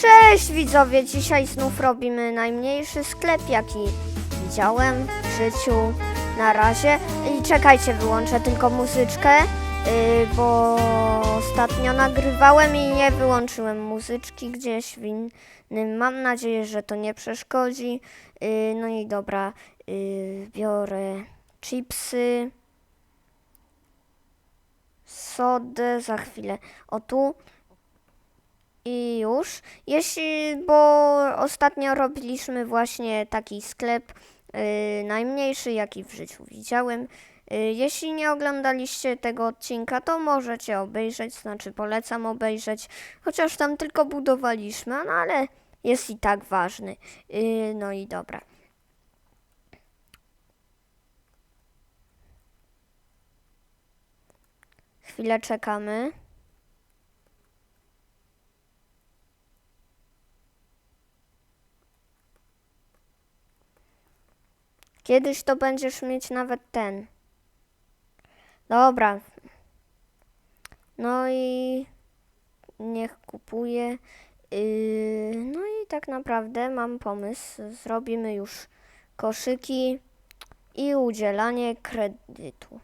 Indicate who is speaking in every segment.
Speaker 1: Cześć widzowie, dzisiaj znów robimy najmniejszy sklep jaki widziałem w życiu na razie. I czekajcie, wyłączę tylko muzyczkę, yy, bo ostatnio nagrywałem i nie wyłączyłem muzyczki gdzieś w innym. Mam nadzieję, że to nie przeszkodzi. Yy, no i dobra, yy, biorę chipsy, sodę za chwilę. O tu. I już. Jeśli, bo ostatnio robiliśmy właśnie taki sklep y, najmniejszy, jaki w życiu widziałem. Y, jeśli nie oglądaliście tego odcinka, to możecie obejrzeć, znaczy polecam obejrzeć, chociaż tam tylko budowaliśmy, no ale jest i tak ważny. Y, no i dobra. Chwilę czekamy. Kiedyś to będziesz mieć nawet ten. Dobra. No i niech kupuje. Yy, no i tak naprawdę mam pomysł. Zrobimy już koszyki i udzielanie kredytu.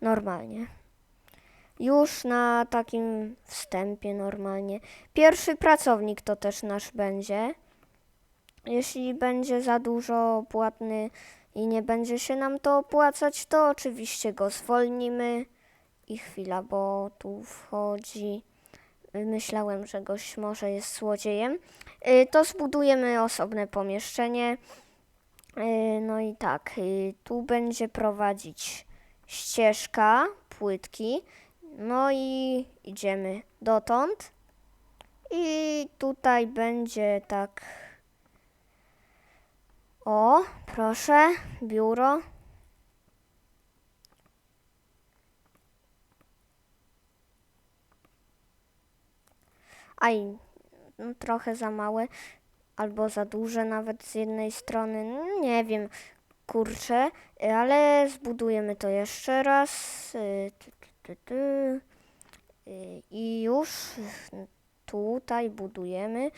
Speaker 1: Normalnie. Już na takim wstępie normalnie. Pierwszy pracownik to też nasz będzie. Jeśli będzie za dużo płatny i nie będzie się nam to opłacać, to oczywiście go zwolnimy. I chwila, bo tu wchodzi. Myślałem, że gość może jest złodziejem. Y, To zbudujemy osobne pomieszczenie. Y, No i tak, y, tu będzie prowadzić ścieżka, płytki. No i idziemy dotąd. I tutaj będzie tak o, proszę, biuro. Aj, no, trochę za małe, albo za duże nawet z jednej strony. Nie wiem, kurczę, ale zbudujemy to jeszcze raz. y, tu, tu, tu, tu. Y, I już tutaj budujemy.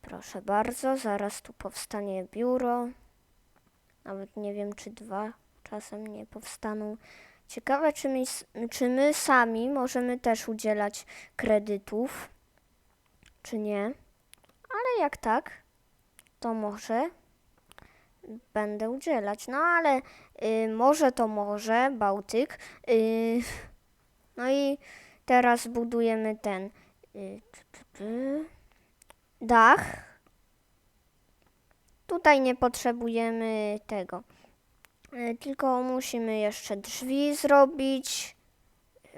Speaker 1: Proszę bardzo, zaraz tu powstanie biuro. Nawet nie wiem, czy dwa czasem nie powstaną. Ciekawe, czy my, czy my sami możemy też udzielać kredytów, czy nie. Ale jak tak, to może będę udzielać. No ale y, może to może, Bałtyk. Y, no i teraz budujemy ten y, dach. Tutaj nie potrzebujemy tego. E, Tylko musimy jeszcze drzwi zrobić.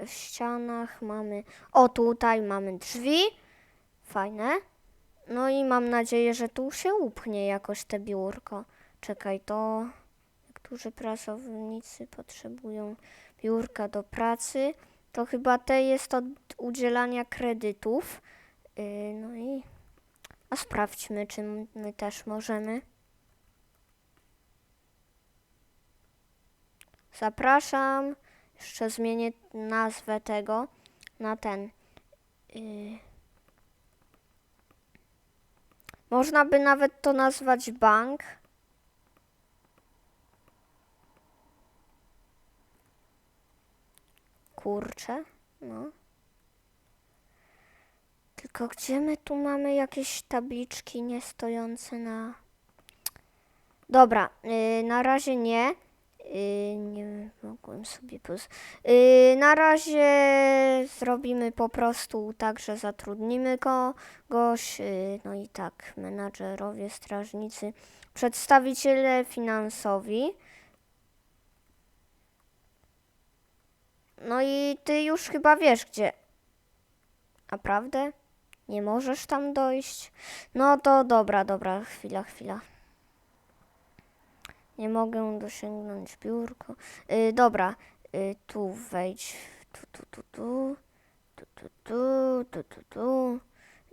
Speaker 1: W ścianach mamy. O, tutaj mamy drzwi. Fajne. No i mam nadzieję, że tu się upchnie jakoś te biurko. Czekaj, to. Niektórzy pracownicy potrzebują biurka do pracy. To chyba te jest od udzielania kredytów. Yy, no i. A sprawdźmy, czy my też możemy. Zapraszam. Jeszcze zmienię nazwę tego na ten. y, Można by nawet to nazwać bank. Kurczę, no. Tylko gdzie my tu mamy jakieś tabliczki niestojące na... Dobra, y, na razie nie. Y, nie mogłem sobie poz... Y, na razie zrobimy po prostu tak, że zatrudnimy kogoś. Y, no i tak, menadżerowie, strażnicy, przedstawiciele finansowi. No i ty już chyba wiesz gdzie. Naprawdę? Nie możesz tam dojść? No to dobra, dobra, chwila, chwila. Nie mogę dosięgnąć biurko. Y, dobra, y, tu wejdź. Tu, tu, tu, tu. Tu, tu, tu, tu, tu, tu.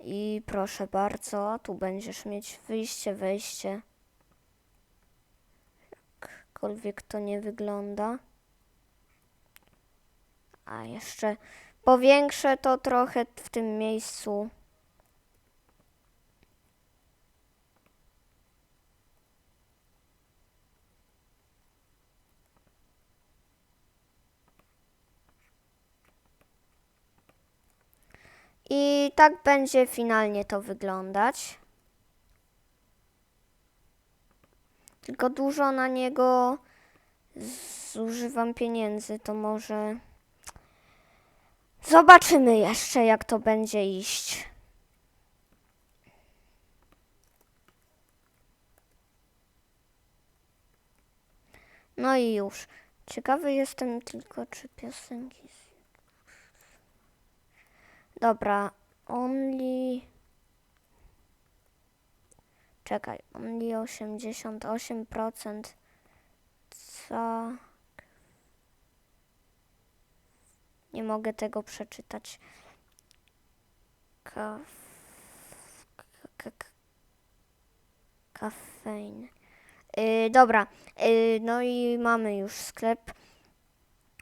Speaker 1: I proszę bardzo, tu będziesz mieć wyjście, wejście. Jakkolwiek to nie wygląda. A jeszcze powiększę to trochę w tym miejscu. I tak będzie finalnie to wyglądać. Tylko dużo na niego zużywam pieniędzy, to może zobaczymy jeszcze, jak to będzie iść. No i już. Ciekawy jestem tylko, czy piosenki. Dobra, only. Czekaj, only 88%. Co? Nie mogę tego przeczytać. Kafein. Yy, dobra, yy, no i mamy już sklep.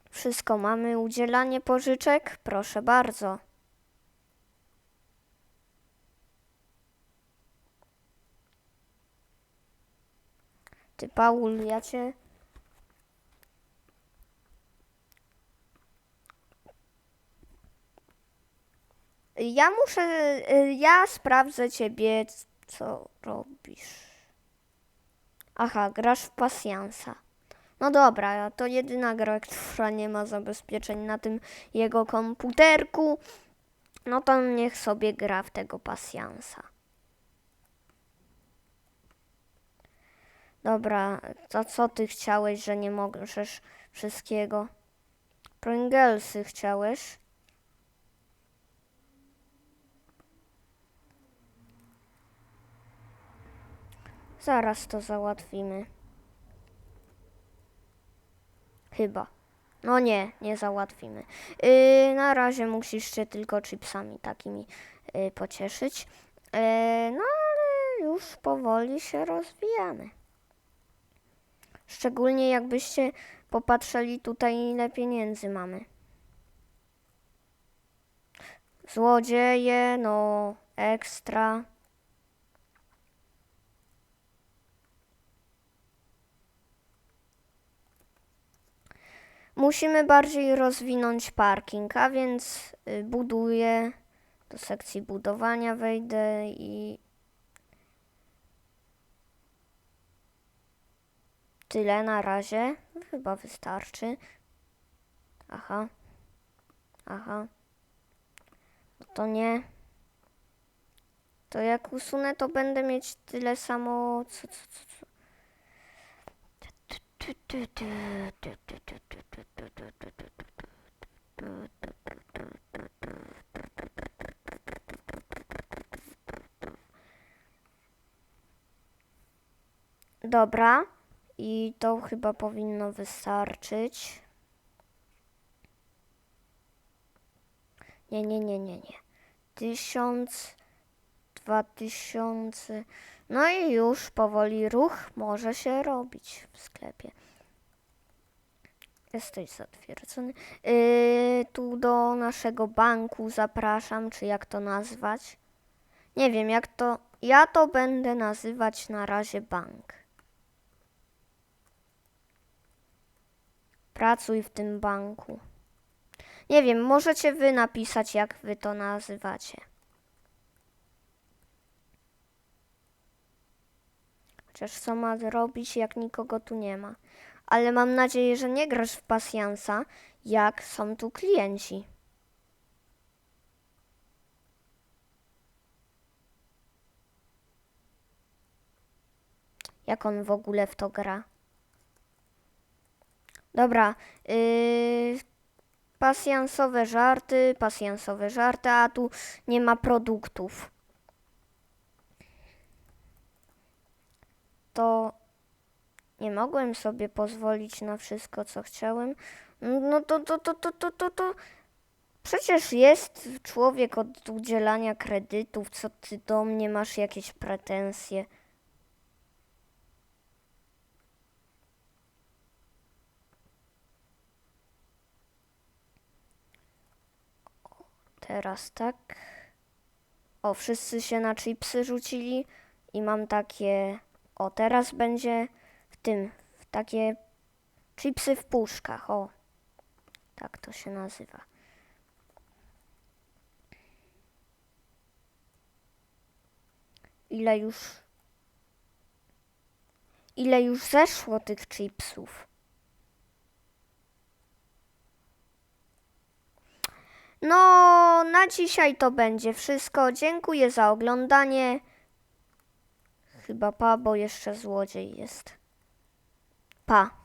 Speaker 1: Wszystko mamy. Udzielanie pożyczek? Proszę bardzo. Ty, Paul, ja cię. Ja muszę. y, Ja sprawdzę ciebie, co robisz. Aha, grasz w pasjansa. No dobra, to jedyna gra, która nie ma zabezpieczeń na tym jego komputerku. No to niech sobie gra w tego pasjansa. Dobra, to co ty chciałeś, że nie możesz wszystkiego? Pringlesy chciałeś? Zaraz to załatwimy. Chyba. No nie, nie załatwimy. Yy, na razie musisz się tylko chipsami takimi yy, pocieszyć. Yy, no ale już powoli się rozwijamy. Szczególnie jakbyście popatrzyli tutaj ile pieniędzy mamy. Złodzieje, no ekstra. Musimy bardziej rozwinąć parking, a więc y, buduję, do sekcji budowania wejdę i tyle na razie. Chyba wystarczy. Aha. Aha. No to nie. To jak usunę, to będę mieć tyle samo. Co, co, co, co. Dobra, i to chyba powinno wystarczyć. Nie, nie, nie, nie, nie. Tysiąc, dwa tysiące. No i już powoli ruch może się robić w sklepie. Jesteś zatwierdzony. Yy, tu do naszego banku zapraszam, czy jak to nazwać? Nie wiem, jak to. Ja to będę nazywać na razie bank. Pracuj w tym banku. Nie wiem, możecie wy napisać, jak wy to nazywacie. Chociaż co ma zrobić, jak nikogo tu nie ma. Ale mam nadzieję, że nie grasz w pasjansa, jak są tu klienci. Jak on w ogóle w to gra? Dobra, yy, pasjansowe żarty, pasjansowe żarty, a tu nie ma produktów. To nie mogłem sobie pozwolić na wszystko, co chciałem. No to, to, to, to, to, to, to. Przecież jest człowiek od udzielania kredytów, co ty do mnie masz jakieś pretensje. Teraz tak. O, wszyscy się na chipsy rzucili i mam takie... O, teraz będzie w tym, w takie chipsy w puszkach, o. Tak to się nazywa. Ile już... Ile już zeszło tych chipsów? No, na dzisiaj to będzie wszystko. Dziękuję za oglądanie. Chyba pa, bo jeszcze złodziej jest. Pa.